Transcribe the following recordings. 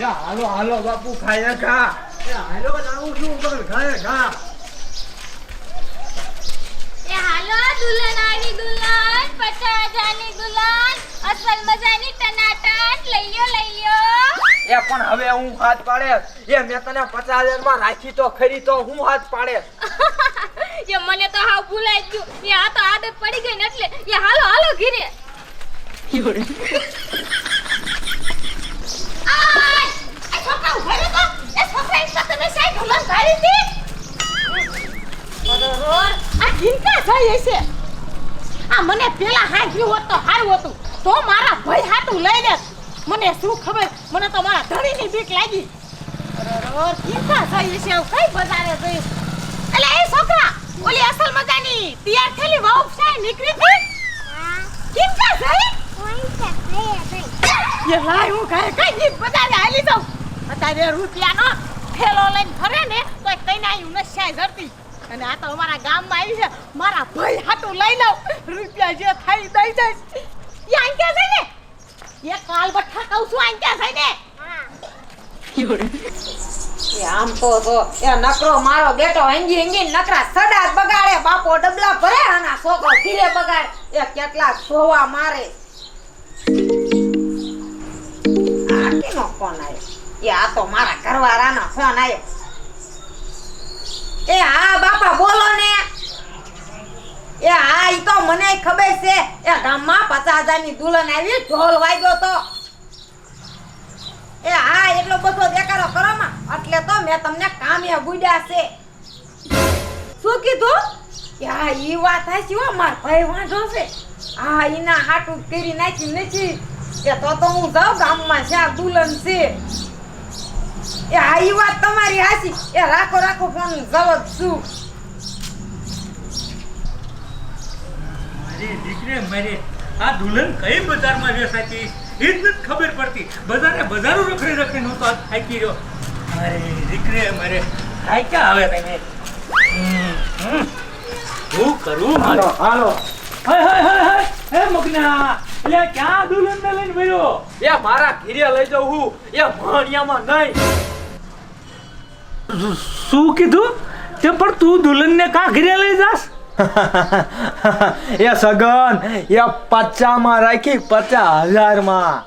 યા હાલો હાલો બાપુ ખાય ખા. એ હાલો જાવું છું પણ ખાય ખા? એ હાલો દુલ્હન આવી દુલ્હન પચાસ હજારની દુલ્હન અસલ મજાની ટનાટન લઈયો લઈયો એ પણ હવે હું હાથ પાડે. એ મેં તને પચાસ હજારમાં રાખી તો ખરી તો હું હાથ પાડે. એ મને તો હાવ ભૂલાઈ ગયું. એ આ તો આદત પડી ગઈ ને એટલે એ હાલો હાલો ઘીરે. થઈ હશે. આ મને પેલા હાંક્યું હોત તો સારું હતું. તો મારા ભાઈ હાટું લઈ લે મને શું ખબર? મને તો મારા ધણીની બીક લાગી. ચિંતા થઈ હશે આવું કઈ બજારે જઈશ એટલે એ છોકરા, ઓલી અસલ મજાની તૈયાર થયેલી વહુ છે નીકળી ગઈ? ચિંતા થઈ એ લાય હું કાય કઈ ગીત બજારે હાલી જાઉં. અત્યારે રૂપિયાનો થેલો લઈને ફરે ને તો કઈ ના નશાય ધરતી. અને આ તો અમારા ગામમાં આવી છે. મારા ભાઈ હાટું લઈ લઉં. રૂપિયા જે થાય દઈ જઈશ. એ આંક્યા છે એ કાલ બઠ્ઠા કહું છું આંક્યા છે આમ તો તો એ નકરો મારો બેટો હંગી હંગી નકરા સડા બગાડે. બાપો ડબલા ભરે અને આ છોકરો ધીરે બગાડે. એ કેટલા સોવા મારે. આ ફોન આવ્યો? એ આ તો મારા ઘરવાળાનો ફોન આવ્યો. એ હા, બાપા, બોલો ને. એ હા, ઈ તો મને ખબર છે. એ ગામમાં પચાસ હજારની દુલ્હન આવી, ઢોલ વાગ્યો તો. એ હા, એટલો બધો દેખાડો કરો એટલે તો મેં તમને કામે ગુડ્યા છે. શું કીધું? કે હા, ઈ વાત હાચી હો, માર ભાઈ વાંધો છે. હા, ઈના હાટું કરી નાખી નથી. કે તો તો હું જાઉં ગામમાં આ દુલ્હન છે. એ હા ઈ વાત તમારી હાસી એ રાખો રાખો ફોન જાવ શું? મારી દીકરી મારી આ દુલ્હન કઈ બજારમાં વેસાતી? એ જ નથી ખબર પડતી. બજારે બજારો રખડી રખડી નહોતો આ થાકી રહ્યો અરે દીકરે મારે થાક્યા આવે તમે. શું કરું હાલો હાલો. હાય હાય હાય હાય હે મગના. એટલે ક્યાં દુલ્હન ને લઈને ભર્યો એ મારા ઘીરે લઈ જાઉં હું. એ ભણિયામાં નહીં. શું કીધું? તે પણ તું દુલ્હનને કાંકરિયા લઈ જાસ એ સગન એ પચામાં રાખી પચાસ હજારમાં.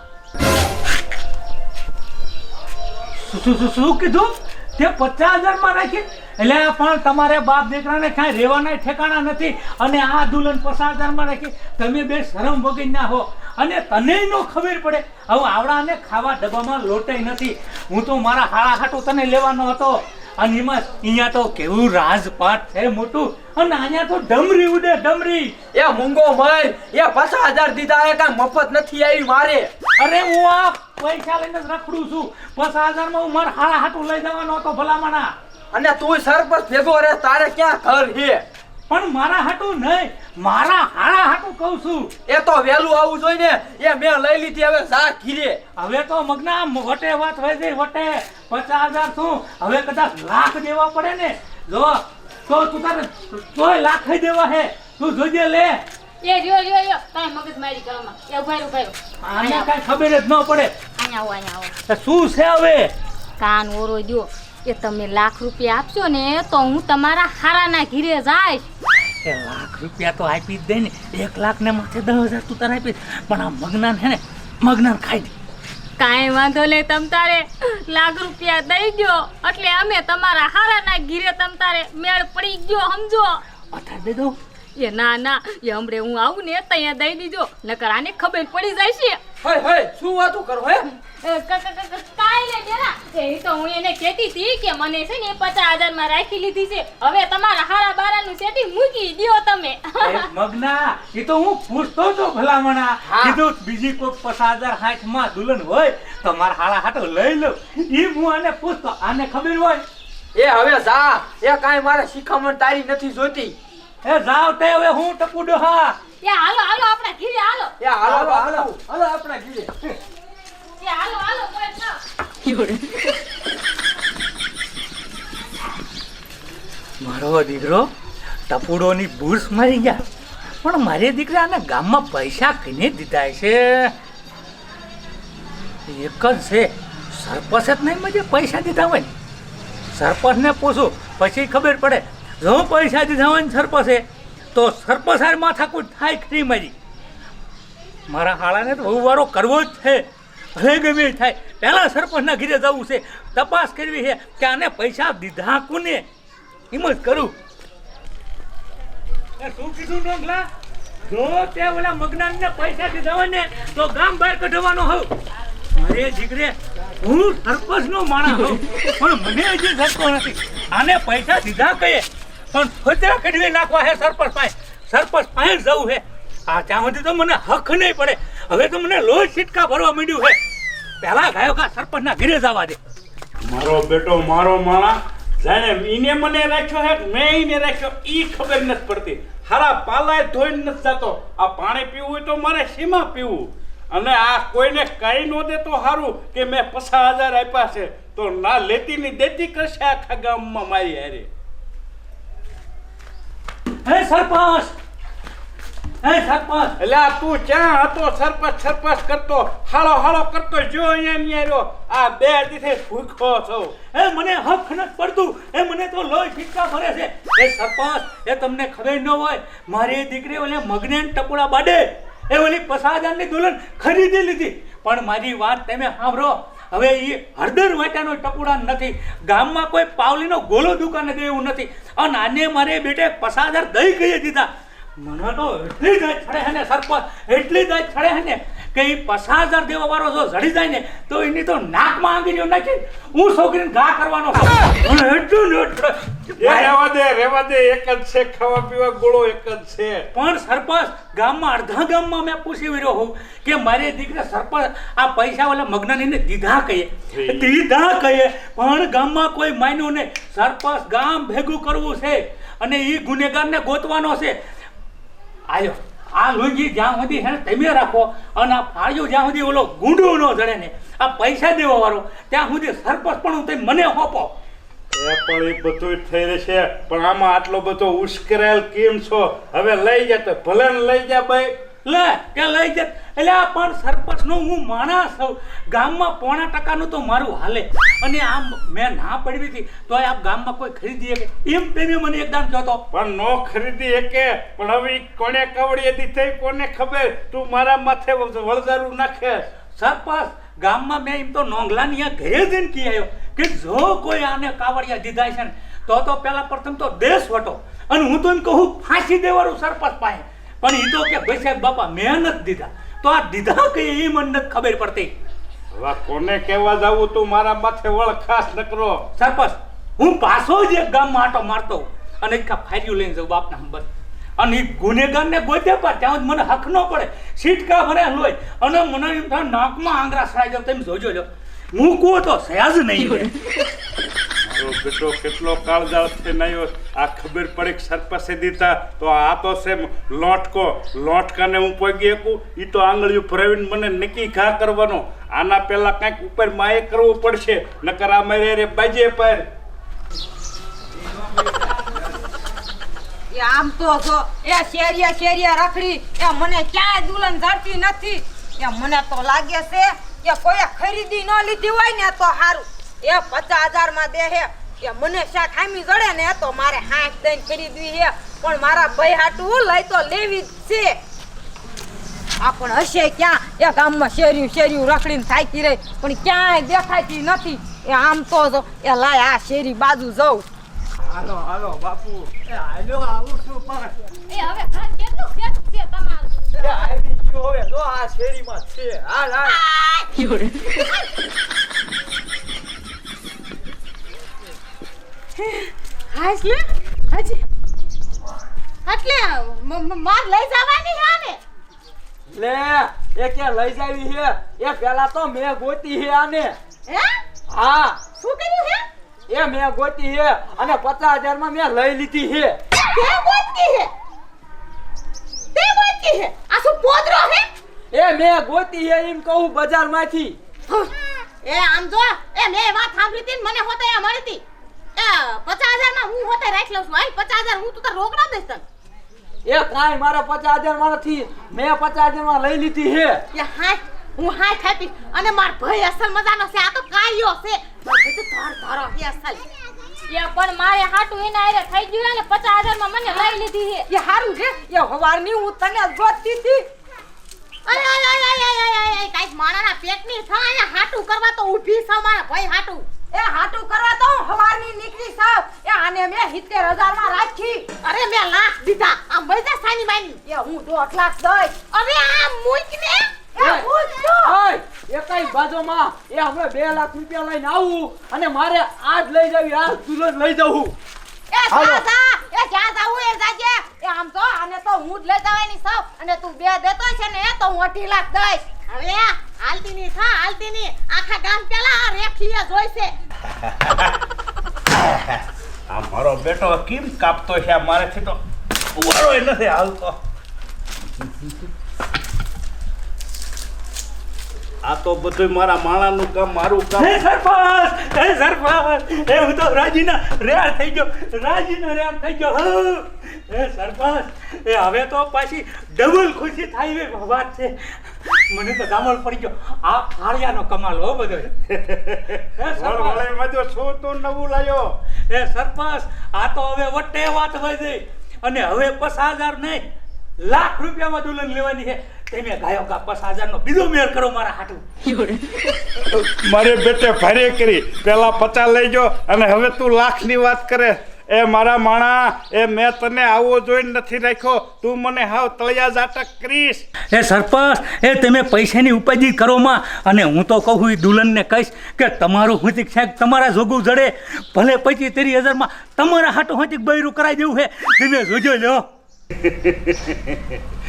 શું- કીધું? તે પચાસ હજારમાં રાખી? એટલે પણ તમારે બાપ દીકરાને કાંઈ રહેવાના ઠેકાણા નથી. અને આ દુલ્હન પચાસ હજારમાં રાખી. તમે બે શરમ વગર ના હો. અને તને નો ખબર પડે. હવે આવડાને ખાવા ડબ્બામાં લોટાઈ નથી. હું તો મારા હાળા હાટું તને લેવાનો હતો. અને એમાં અહીંયા તો કેવું રાજપાટ છે મોટું. અને અહીંયા તો ડમરી ઉડે ડમરી. એ મૂંગો મર એ પાછા હજાર દીધા એ કાંઈ મફત નથી આવી મારે. અરે હું આ પૈસા લઈને જ રખડું છું. પચાસ હજારમાં હું મારા હાળા હાટું લઈ જવાનો હતો ભલામણા. અને તું સરપંચ ભેગો રે તારે ક્યાં ઘર છે? પણ મારા હાટું નહીં. મારા હાળા હાટું કહું છું. એ તો વહેલું આવવું જોઈએ ને. એ મેં લઈ લીધી હવે જા ઘીરે. હવે તો મગના વટે વાત હોય છે વટે પચાસ હજાર શું? હવે કદાચ લાખ દેવા પડે ને. જો તો તું તારે તોય લાખ દેવા હે. તું જોજે લે. એ જો જો જો. તમે મગજ મારી કરો એ ઉભાઈ ઉભાઈ આને કાઈ ખબર જ ન પડે. અહીંયા આવો અહીંયા આવો. શું છે હવે? કાન ઓરો દ્યો એ તમે લાખ રૂપિયા આપશો ને તો હું તમારા હારાના ઘીરે જાય એ લાખ રૂપિયા તો આપી જ દે ને. એક લાખ ને માથે દસ હજાર તું તારે આપી દે. પણ આ મગનાન હે ને મગનાન ખાઈ દે. કાંઈ વાંધો નહીં તમ તારે લાખ રૂપિયા દઈ ગયો એટલે અમે તમારા હારાના ઘીરે તમ તારે મેળ પડી ગયો સમજો? અત્યારે દે દઉં? એ ના ના એ હમણે હું આવું ને ત્યાં દઈ દીજો નકર આને ખબર પડી જાય છે. હય હય શું વાતો કરો હે? એ ક- ક- ક- ક- કાંઈ. એ તો હું એને કહેતી હતી કે મને છે ને પચાસ હજારમાં રાખી લીધી છે. હવે તમારા હારા બારાનું સેટિંગ મૂકી દ્યો તમે. મગના એ તો હું પૂછતો તો ભલામણા. હા. કીધું બીજી પચાસ હજાર હાથમાં દુલ્હન હોય તો મારા હાડા હાટો લઈ લો ઈ હું આને પૂછતો આને ખબર હોય? એ હવે જા. એ કાંઈ મારે શિખામણ તારી નથી જોતી એ જાવ તે હવે હું ટપુડો હા. એ હાલો હાલો આપણા ઘીરે હાલો. એ હાલો હાલો હાલો. આપણા ઘીરે. એ હાલો હાલો કોઈ ના. મારો દીકરો ટપુડોની બુર્સ મારી ગયા. પણ મારે દીકરાને ગામમાં પૈસા કઈને દીધા છે. એક જ છે. સરપંચ જ નહીં મજે પૈસા દીધા હોય. ને સરપંચને પૂછું પછી ખબર પડે. જો પૈસા દીધા હોય ને સરપસે. તો સરપસાર માથાકૂટ થાય ખરી મારી મારા હાળાને તો બહુ વારો કરવો જ છે. ભલે ગમે થાય. પહેલાં સરપંચના ઘીરે જવું છે. તપાસ કરવી છે કે આને પૈસા દીધા કોને? એમ જ કરું. શું કીધું ડોંગલા? જો તે ઓલા મગનાનને પૈસા દીધા હોય ને તો ગામ બહાર કઢવાનો હોઉં. મારે દીકરે હું સરપંચનો માણસ હોઉં. પણ મને હજી સરપંચ નથી. આને પૈસા દીધા કહીએ પણ ફજરા કઢવી નાખવા હે સરપંચ પાસે. સરપંચ પાસે જવું હે. આ ત્યાં સુધી તો મને હક નહીં પડે. હવે તો મને લોહી છીટકા ભરવા માંડ્યું હે. પહેલા ગાયો કા સરપંચના ઘરે જવા દે. મારો બેટો, મારો માણા, જાણે ઈને મને રાખ્યો હે મેં ઈને રાખ્યો, ઈ ખબર નથી પડતી. હારા પાલાય ધોઈને નથી જતો. આ પાણી પીવું હોય તો મારે સીમા પીવું. અને આ કોઈને કઈ ન દે તો સારું કે મેં પચાસ હજાર આપ્યા છે. તો ના લેતી ની દેતી કરશે આખા ગામમાં મારી હારે. હે સરપંચ! હે સરપંચ! એટલે તું ક્યાં હતો સરપંચ સરપંચ કરતો હાળો હાળો કરતો જો અહીંયા ને અહીંયા રહ્યો આ બે દીધે ભૂખો છો. હે મને હક નથી પડતું. એ મને તો લોહી ફીટકા ભરે છે. એ સરપંચ એ તમને ખબર ન હોય મારી દીકરી ઓલે મગને ટપોડા બાડે એ ઓલી પચાસ હજારની દુલ્હન ખરીદી લીધી. પણ મારી વાત તમે સાંભળો. હવે એ હળદર વાટ્યાનો ટપુડા નથી. ગામમાં કોઈ પાવલીનો ગોલો દુકાને દે એવું નથી. અને આને મારે બેટે પસાદર દઈ કહી દીધા. મને તો એટલી જ છડે હે ને સરપંચ, એટલી જ છડે હે કે એ પચાસ હજાર દેવા વાળો જો ઝડી જાય ને તો એની તો નાકમાં આંગળીઓ નાખી હું છોકરીને ઘા કરવાનો રહેવા દે રેવા દે એક જ છે ખાવા પીવા ગોળો એક જ છે. પણ સરપંચ ગામમાં અડધા ગામમાં મેં પૂછી વર્યો હોઉં કે મારી દીકરા સરપંચ આ પૈસા ઓલા મગ્નનીને દીધા કહીએ. દીધા કહીએ પણ ગામમાં કોઈ માન્યું નહીં. સરપંચ ગામ ભેગું કરવું છે અને એ ગુનેગારને ગોતવાનો છે. આયો. આ લુંગી જ્યાં સુધી હે તમે રાખો અને આ ફાળ્યું જ્યાં સુધી ઓલો ગુંડો ન જડે ને, આ પૈસા દેવા વાળો, ત્યાં સુધી સરપંચ પણ તમે મને હોપો એ પણ એ બધું થઈ રહેશે, પણ આમાં આટલો બધો ઉશ્કેરાયેલ કેમ છો? હવે લઈ જા તો ભલે લઈ જા ભાઈ. લે કે લઈ જ. એટલે આ પણ સરપંચનો હું માણસ છું. ગામમાં પોણા ટકાનું તો મારું હાલે. અને આમ મેં ના પડવી હતી તો આ ગામમાં કોઈ ખરીદી શકે? એમ પ્રેમી મને એકદમ કહેતો પણ નો ખરીદી કે પણ હવે કોને કોને હતી દીધી કોને ખબર? તું મારા માથે વળગારું નાખે સરપંચ ગામમાં મેં એમ તો નોંગલાની ઘરે જઈને કહી આવ્યો કે જો કોઈ આને કાવડિયા દીધા છે ને તો તો પહેલા પ્રથમ તો દેશ વટો. અને હું તો એમ કહું ફાંસી દેવાનું સરપંચ પાસે. પણ એ તો કે ભાઈ સાહેબ બાપા મેં નથી દીધા. તો આ દીધા કઈ એ મને નથી ખબર પડતી? હવે કોને કહેવા જાવું તું? મારા માથે વળ ખાસ નકરો. સરપંચ હું પાછો જ એક ગામમાં આટો મારતો અને એક ફાર્યું લઈને જાઉં બાપના હંબર અને એ ગુનેગારને ગોતે પર ત્યાં મને હક ન પડે. સીટકા ભરે લોય અને મને એમ થાય નાકમાં આંગળા સડાઈ જાવ તમે જોજો લો હું કહું તો સહેજ નહીં મારો બેટો, કેટલો કાળજાળ છે નયો આ ખબર પડે કે સરપસે દીધા. તો આ તો છે લોટકો, લોટકાને હું પગી શકું? એ તો આંગળીઓ ફરાવીને મને નક્કી ઘા કરવાનો. આના પહેલા કાંઈક ઉપર માએ કરવું પડશે. નકર આ મારે રે બાજે પર. આમ તો જો, એ શેરિયા શેરિયા રખડી, એ મને ક્યાંય દુલ્હન જડતી નથી. એ મને તો લાગે છે કે કોઈએ ખરીદી ન લીધી હોય ને તો સારું એ પચાસ હજારમાં દે હે. કે મને શા ખામી જડે ને? તો મારે હાથ દઈને ખરીદવી હે. પણ મારા ભાઈ હાટું લઈ તો લેવી જ છે. આ પણ હશે ક્યાં? એ ગામમાં શેર્યું શેર્યું રખડીને થાકી રહી. પણ ક્યાંય દેખાતી નથી. એ આમ તો એ લાય આ શેરી બાજુ જઉં. હાલો હાલો બાપુ. એ હાલો આવું છું પણ. એ હવે કેટલું છે તમારું? એ આવી ગયો હવે. જો આ શેરીમાં છે. હાલ હાલ. હાસ લે હજી. એટલે મ- મ- માર લઈ જવાની છે આને. લે એ કે લઈ જાવી હે એ પેલા તો મેં ગોતી હે આને. હે? હા. શું કર્યું છે? એ મેં ગોતી હે અને પચાસ હજારમાં મેં લઈ લીધી હે તે બોલતી છે. તે બોલતી છે. આ શું પોદરો છે? એ મેં ગોતી હે એમ કહું બજારમાંથી એ આમ જો એ મેં વાત સાંભળી હતી ને મને હોતા એ મળી હતી પચાસ હજારમાં હું હોતે રાખી લઉં છું. હાલ પચાસ હજાર હું તું તો રોકડા દઈશ તને. એ કાંઈ મારા પચાસ હજારમાં નથી મેં પચાસ હજારમાં લઈ લીધી હે. એ હાથ હું હાય ખાપીશ અને માર ભાઈ અસલ મજાનો છે. આ તો કાયો છે. ભાઈ તો ધાર ધારો છે અસલ. એ પણ મારે હાટું એના હારે થઈ ગયું ને પચાસ હજારમાં મને લઈ લીધી હે. એ હારું છે. એ હવારની હું તને ગોતતી હતી. અરે અરે અરે અરે અરે અરે અરે કાંઈક માણાના પેટની થાય હાટું કરવા તો ઊભી છે મારા ભાઈ હાટું. એ હાટું કરવા તો હું હવારની નીકળી સાવ એ આને મેં 70000 માં રાખી. અરે મેં લાખ દીધા. આ મજા સાની માની એ હું દોઢ લાખ દઈ. અરે આ મૂક ને એ જ છું. ઓય, એકાઈ બાજુમાં? એ હમણાં બે લાખ રૂપિયા લઈને આવું અને મારે આજ લઈ જાવી આજ દુલ્હન લઈ જાવું. એ જા એ ક્યાં જાવું? એ જાજે. એ આમ તો આને તો હું જ લઈ જવાની સાવ અને તું બે દેતો છે ને તો હું અઢી લાખ દઈશ. અરે હાલતી ની થા હાલતી ની આખા ગામ પેલા આ રેખીએ જોઈશે. આ મારો બેટો કેમ કાપતો છે? મારેથી તો ઉવાળો નથી હાલતો. આ તો બધું મારા માણાનું કામ, મારું કામ. હે સરપંચ હે સરપંચ. એ હું તો રાજીના રેર થઈ ગયો. રાજીના રેર થઈ ગયો. હે સરપંચ, એ હવે તો પાછી ડબલ ખુશી થાય એવી વાત છે. મને તો દામણ પડી ગયો. આ ફાળિયાનો કમાલ હો બધો. હે મજો શું તું નવું લાયો. એ સરપંચ આ તો હવે વટે વાત હોય છે. અને હવે પચાસ હજાર નહીં લાખ રૂપિયામાં દુલ્હન લેવાની છે. તમે ગાયો પાંચ પચાસ હજારનો બીજો મેળ કરો મારા હાટું. મારે બેટે ભારે કરી. પેલા પચાસ લઈ જો અને હવે તું લાખની વાત કરે. એ મારા માણા, એ મેં તને આવો જોઈને નથી રાખ્યો. તું મને હાવ તળિયા જાટક કરીશ. એ સરપંચ, એ તમે પૈસાની ઉપાધિ કરો માં. અને હું તો કહું એ દુલ્હનને કહીશ કે તમારું હુંચીક સાહેબ તમારા જોગું જડે. ભલે પછી તેરી હજારમાં તમારા હાટો હુંચીક બૈરું કરાવી દેવું છે. તમે જોજો લ્યો.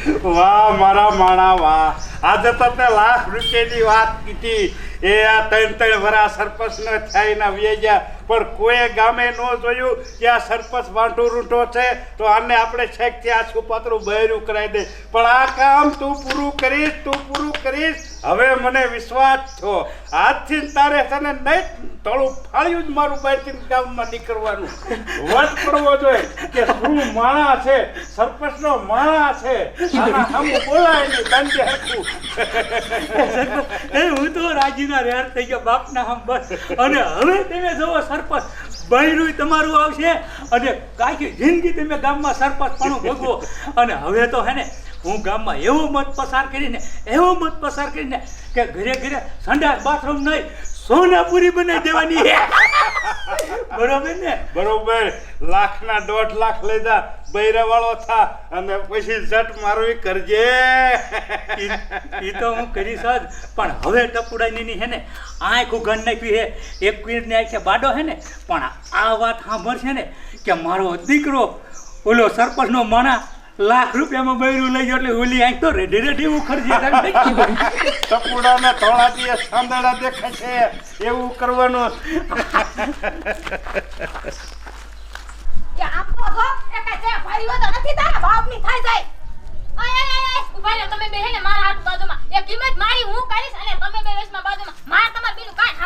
વાહ, મારા માણા, વાહ. આજે તમને લાખ રૂપિયાની વાત કીધી. એ આ ત્રણ ત્રણ વરા સરપંચ ન થાય ના વ્યાજ્યા પણ કોઈ ગામે ન જોયું કે આ સરપંચ વાંઢો રૂંઢો છે, તો આને આપણે છેકથી આ છુપાતરું બહેરું કરાવી દે. પણ આ કામ તું પૂરું કરીશ, તું પૂરું કરીશ. હવે મને વિશ્વાસ છો આજથી તારે તને નહીં, તળું ફાળ્યું જ મારું બહારથી ગામમાં નીકળવાનું. વટ કરવો જોઈએ કે શું માણા છે, સરપંચનો માણા છે. હું તો રાજીના તમારું આવશે અને કાંઈ જિંદગી તમે ગામમાં સરપંચ પણ ભોગવો. અને હવે તો હે ને, હું ગામમાં એવો મત પસાર કરીને, એવો મત પસાર કરીને કે ઘરે ઘરે સંડાસ બાથરૂમ નહીં સોનાપુરી બનાવી દેવાની. બરોબર ને? બરોબર. લાખના દોઢ લાખ લઈ જા બૈરા વાળો થા અને પછી ઝટ મારવી કરજે. એ તો હું કરીશ જ પણ હવે ટપુડાની હે ને આંખ ઉઘાડ નાખી હે. એક પીરની આંખે બાડો હે ને પણ આ વાત સાંભળશે ને કે મારો દીકરો ઓલો સરપંચનો માણા લાખ રૂપિયામાં બૈરું લઈ ગયો એટલે ઓલી આંખ તો રેડી રેડી ઉખડજે ટપુડા ને ધોળાટીએ સાંદડા દેખાય છે એવું કરવાનું. મારા હાથ બાજુમાં એ કિંમત મારી હું કરીશ અને તમે બે બાજુમાં. માર તમાર બીજું કાંઈ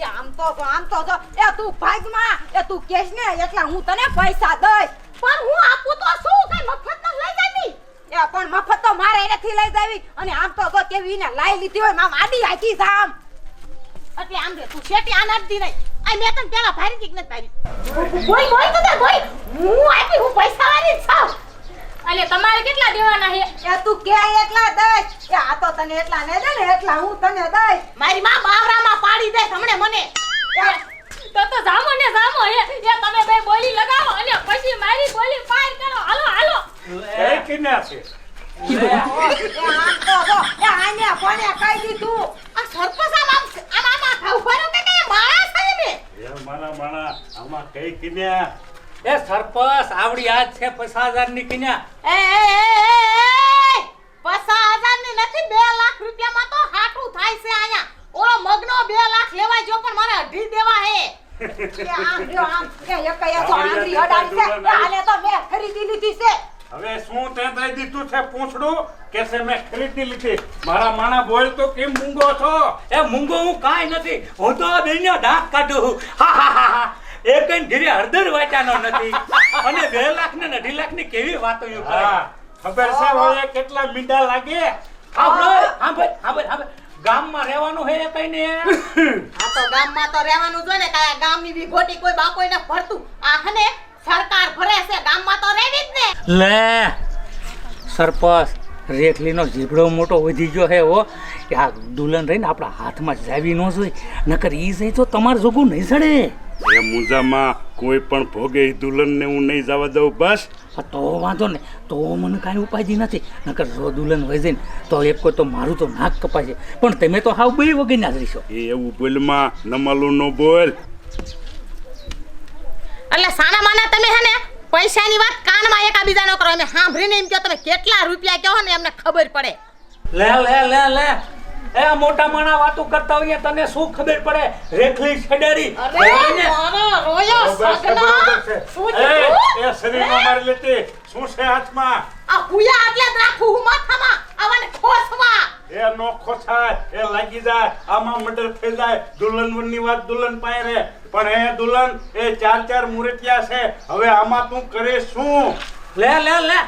એ આમ તો આમ તો જો એ તું ભાગમાં. એ તું કેસ ને એટલે હું તને પૈસા દઈશ. પણ હું આપું તો શું? કઈ મફત ન લઈ જાવી? એ પણ મફત તો મારે નથી લઈ જાવી. અને આમ તો જો કેવી ને લઈ લીધી હોય મામ આડી હાકી જામ એટલે આમ રે તું શેટી આ નથી નહીં. આ મેં તને પેલા ભારી દીક નથી ભારી બોય બોય તો તે હું આપી હું પૈસા વાળી છું. એટલે તમારે કેટલા દેવાના છે એ તું કે એટલા દઈશ એ આ તો તને એટલા ને દે ને એટલા હું તને દઈશ મારી માં બાવરામાં પાડી દે હમણે મને તો તો જામો ને જામો હે એ તમે બે બોલી લગાવો અને પછી મારી બોલી પાર કરો હાલો હાલો એ કોને છે મારા માણા આમાં કઈ કિન્યા એ સરપસ આવડી આજ છે પચાસ હજારની કિન્યા? એ પચાસ હજારની નથી બે લાખ રૂપિયામાં તો હાટું થાય છે અહીંયા. ઓલો મગનો બે લાખ લેવા જો પણ મારે અઢી દેવા હે. એ આમ જો આમ એ એકયા તો આંગળી અડાડી છે. એ આને તો મેં ખરીદી લીધી છે. હવે શું તે દઈ દીધું છે પૂછડું? કે છે મેં ખરીદી લીધી? મારા માણા બોલ તો કેમ મૂંગો છો? એ મૂંગો હું કાંઈ નથી. હું તો આ ડાક કાઢું છું. હા હા હા. હા એ કઈ ઘીરે હળદર વાંચાનો નથી. અને બે લાખ ને અઢી લાખની કેવી વાતો યો કરે ખબર છે હવે કેટલા મીંડા લાગે? સાંભળ, સાંભળ, સાંભળ, સાંભળ. ગામમાં રહેવાનું હે કઈ ને? આ તો ગામમાં તો રહેવાનું જો ને કાયા ગામની બી ખોટી કોઈ બાપોય ને ભરતું આ હને સરકાર ભરે છે ગામમાં તો રહેવી જ ને. લે સરપંચ રેખલીનો જીભડો મોટો વધી ગયો હે હો. કે આ દુલ્હન રહીને આપણા હાથમાં જાવી ન જોઈ. નકર ઈ જાય તો તમારે જોગું નહીં સડે એ મુંજામાં કોઈ પણ ભોગે દુલ્હનને હું નહીં જવા દઉં બસ. તો વાંધો ને. તો મને કાંઈ ઉપાધિ નથી. નકર જો દુલ્હન વહી જાય ને તો એક કોઈ તો મારું તો નાક કપાશે પણ તમે તો હાવ બે વગરના ના રહીશો. એ એવું બોલમાં નમાલું નો બોલ. એટલે સાના માના તમે હે ને પૈસાની વાત કાનમાં એકાબીજા ન કરો. અમે સાંભળીને એમ કહો તમે કેટલા રૂપિયા કહો ને એમને ખબર પડે. લે લે લે લે. એ મોટા માણા વાતો કરતા હોય તને શું ખબર પડે? રેખલી છડેરી. અરે મારો રોયો સગના શું એ એ શરીરમાં મારી લેતી. શું છે હાથમાં? આ હુયા એટલે જ રાખું હું માથામાં આવને ખોસમાં. એ નો ખોસાય એ લાગી જાય આમાં મર્ડર થઈ જાય. દુલ્હનની વાત દુલ્હન પાસે રે પણ એ દુલ્હન એ ચાર ચાર મુરતિયા છે. હવે આમાં તું કરે શું? લે લે લે.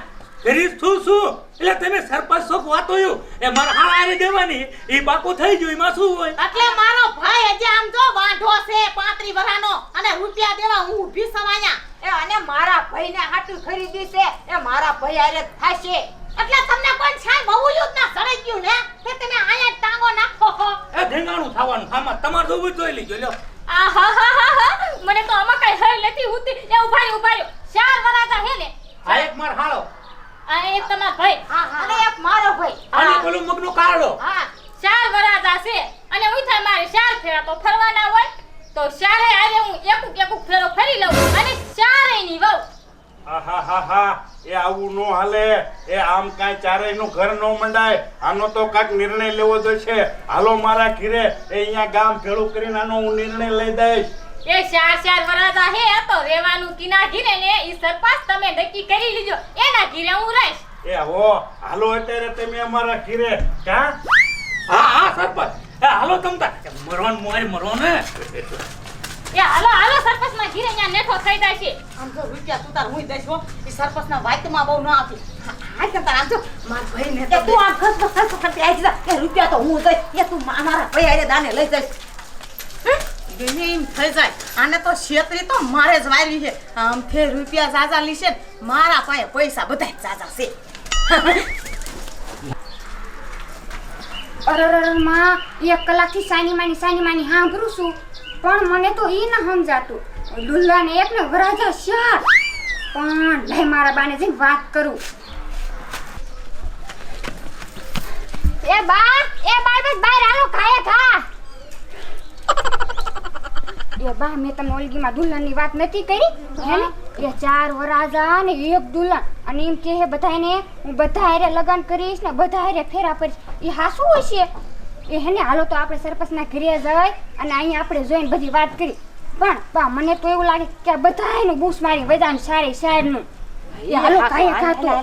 ફેરી શું શું એટલે તમે સરપંચ શોખ વાતો યુ એ મારા હાળ આરી દેવાની એ બાકો થઈ ગયું એમાં શું હોય? એટલે મારો ભાઈ હજી આમ જો વાંઢો છે પાંત્રી વરાનો અને રૂપિયા દેવા હું ઊભી સવાયા એ અને મારા ભાઈને હાટું ખરીદી છે એ મારા ભાઈ આરે થાશે. એટલે તમને કોઈ છાય બહુ યુદ્ધ ના સડાઈ ગયું ને? કે તમે આયા ટાંગો નાખો હો? એ ધીંગાણું થવાનું આમાં તમારે જોવું જોઈ લીજો લ્યો. હા મને તો આમાં કઈ હળ નથી ઉતી એ ઊભા ઉભાઈ ઊભા રહ્યો. ચાર વરાતા હે ને? આ એક માર હાળો. આ એક તમારા ભાઈ. હા હા અને એક મારો ભાઈ. અને પેલું મગનો હા. ચાર છે અને હું મારે ચાર ફેરા તો ફરવાના હોય. તો ચારે આરે હું એકુક એકુક ફેરો ફરી લઉં. અને ચારેયની વહુ હા. એ આવું નો હાલે. એ આમ કાંઈ ચારેયનું ઘર નો મંડાય. આનો તો કાંઈક નિર્ણય લેવો જોઈશે. હાલો મારા ઘીરે. એ અહીંયા ગામ ભેળું કરીને આનો હું નિર્ણય લઈ દઈશ. એ ચાર ચાર વરાતા હે તો રેવાનું કિના ઘીરે ને ઈ સરપાસ તમે નક્કી કરી લીજો. એના ઘીરે હું રહીશ. એ હો હાલો અત્યારે તમે અમારા ઘીરે. કા? હા હા સરપંચ એ હાલો તમતા મરવાન મોર મરો ને એ હાલો હાલો સરપંચ ના ઘીરે ન્યા નેઠો થઈ જાય છે આમ તો રૂપિયા તું તાર હું દઈશ હો. ના વાતમાં બહુ ન આપી. હા કે તાર આમ જો. માર ભાઈ ને એ તું આ ખસ ખસ ખસ કરતી આવી જા. એ રૂપિયા તો હું દઈશ. એ તું મારા ભાઈ હારે દાને લઈ જઈશ. ગમે એમ થઈ જાય. આને તો છેતરી તો મારે જ વારવી છે. આમ ફેર રૂપિયા ઝાઝા લીશે મારા પાસે પૈસા બધા ઝાઝા છે. અરે અરે માં, એક કલાકથી સાની માની સાની માની સાંભળું છું. પણ મને તો એ ના સમજાતું. દુલ્લાને એક ને વરાજા ચાર પણ લઈ મારા બાને જઈને વાત કરું. એ બા એ બા બસ બહાર આવો ખાય ખા એ બા મેં તમને ઓલગીમાં દુલ્હનની વાત નથી કરી હે. એ ચાર વરાજા ને એક દુલ્હન. અને એમ કહે બધાને હું બધા હારે લગન કરીશ ને બધા હારે ફેરા કરીશ એ હાસું હશે એ હે ને હાલો તો આપણે સરપંચના ઘરે જાય અને અહીંયા આપણે જોઈને બધી વાત કરી. પણ બા મને તો એવું લાગે કે બધા એનું બૂસ મારી બધાને સારી સારનું એ હાલો ખાય ખાતું.